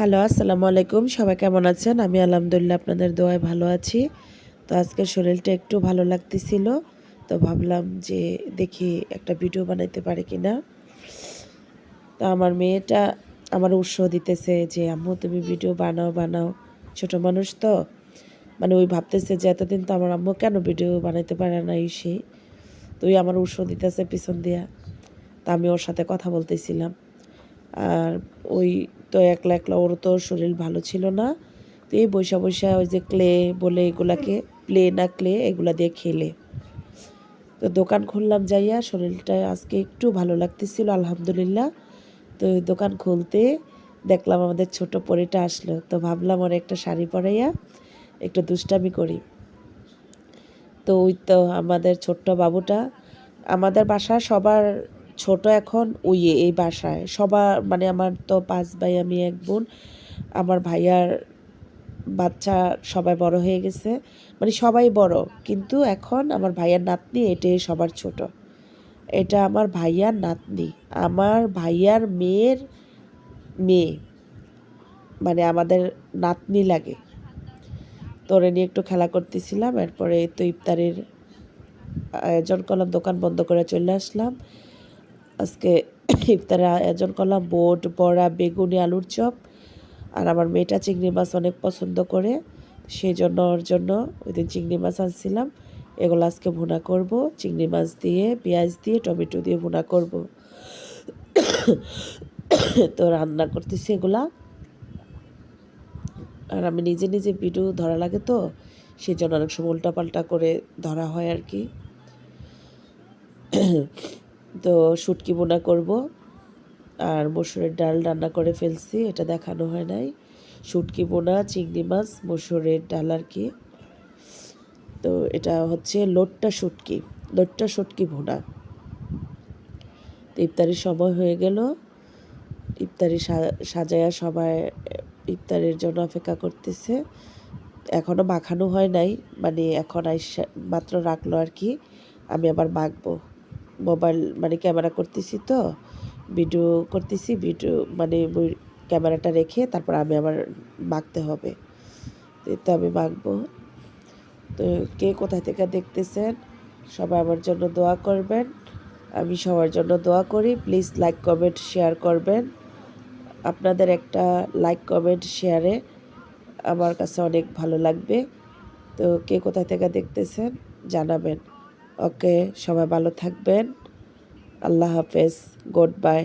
Hello, আসসালামু আলাইকুম। সবাই কেমন আছেন? আমি আলহামদুলিল্লাহ আপনাদের দোয়ায় ভালো আছি। তো আজকে শরীরটা একটু ভালো লাগতেছিল, তো ভাবলাম যে দেখি একটা ভিডিও বানাইতে পারে কি না তো আমার মেয়েটা আমার উৎসাহ দিতেছে যে, আম্মু, তুমি ভিডিও বানাও বানাও। ছোট মানুষ তো। মানে ওই ভাবতেছে যে, এতদিন তো আমার আম্মু কেন ভিডিও বানাইতে পারে না এই সেই তো ওই আমার উৎসাহ দিতেছে পিছন দিয়া। তা আমি ওর সাথে কথা বলতেছিলাম। আর ওই তো একলা একলা ওর তো শরীর ভালো ছিল না। তো এই বৈশা বৈশা ওই যে ক্লে বলে এগুলাকে প্লে না ক্লে এগুলা দিয়ে খেলে। তো দোকান খুললাম যাইয়া, শরীরটা আজকে একটু ভালো লাগতেছিল, আলহামদুলিল্লাহ। তো দোকান খুলতে দেখলাম আমাদের ছোট পরিটা আসলো। তো ভাবলাম ওর একটা শাড়ি পরাইয়া একটু দুষ্টামি করি। তো ওই তো আমাদের ছোট্ট বাবুটা, আমাদের বাসা সবার ছোট এখন উইয়ে এই বাসায়। সবার মানে আমার তো পাঁচ ভাই, আমি এক বোন। আমার ভাইয়ার বাচ্চা সবাই বড় হয়ে গেছে। মানে সবাই বড়। কিন্তু এখন আমার ভাইয়ার নাতনি, এটাই সবার ছোট। এটা আমার ভাইয়ার নাতনি। আমার ভাইয়ার মেয়ের মেয়ে। মানে আমাদের নাতনি লাগে। তোরে নিয়ে একটু খেলা করতেছিলাম। এরপরে তো ইফতারের আয়োজন করলাম, দোকান বন্ধ করে চলে আসলাম। আজকে ইফতারের আয়োজন করলাম বোট, বড়া, বেগুনি, আলুর চপ। আর আমার মেয়েটা চিংড়ি মাছ অনেক পছন্দ করে সেই জন্য ওর জন্য ওই দিন চিংড়ি মাছ আনছিলাম। এগুলো আজকে ভুনা করব। চিংড়ি মাছ দিয়ে, পেঁয়াজ দিয়ে, টমেটো দিয়ে ভুনা করব। তো রান্না করতেছি এগুলা। আর আমি নিজে নিজে ভিডিও ধরা লাগে তো সেই জন্য অনেক সময় উল্টাপাল্টা করে ধরা হয় আর কি। তো শুটকি বোনা করব। আর মসুরের ডাল রান্না করে ফেলছি, এটা দেখানো হয় নাই। শুটকি বোনা, চিংড়ি মাছ, মসুরের ডাল আর কি। তো এটা হচ্ছে লোট্টা শুটকি লোট্টা শুটকি ভোনা তো ইফতারির সময় হয়ে গেল। ইফতারি সাজায়া সবাই ইফতারের জন্য অপেক্ষা করতেছে। এখনও মাখানো হয় নাই মানে এখন মাত্র রাখল আর কি। আমি আবার মাখবো। মোবাইল মানে ক্যামেরা করতেছি তো ভিডিও করতেছি ভিডিও মানে ক্যামেরাটা রেখে তারপর আমি আবার মাখতে হবে। তো আমি মাখবো। তো কে কোথায় থেকে দেখতেছেন, সবাই আমার জন্য দোয়া করবেন। আমি সবার জন্য দোয়া করি। প্লিজ লাইক কমেন্ট শেয়ার করবেন। আপনাদের একটা লাইক কমেন্ট শেয়ারে আমার কাছে অনেক ভালো লাগবে। তো কে কোথায় থেকে দেখতেছেন, জানাবেন। ওকে সবাই ভালো থাকবেন। আল্লাহ হাফেজ গুড বাই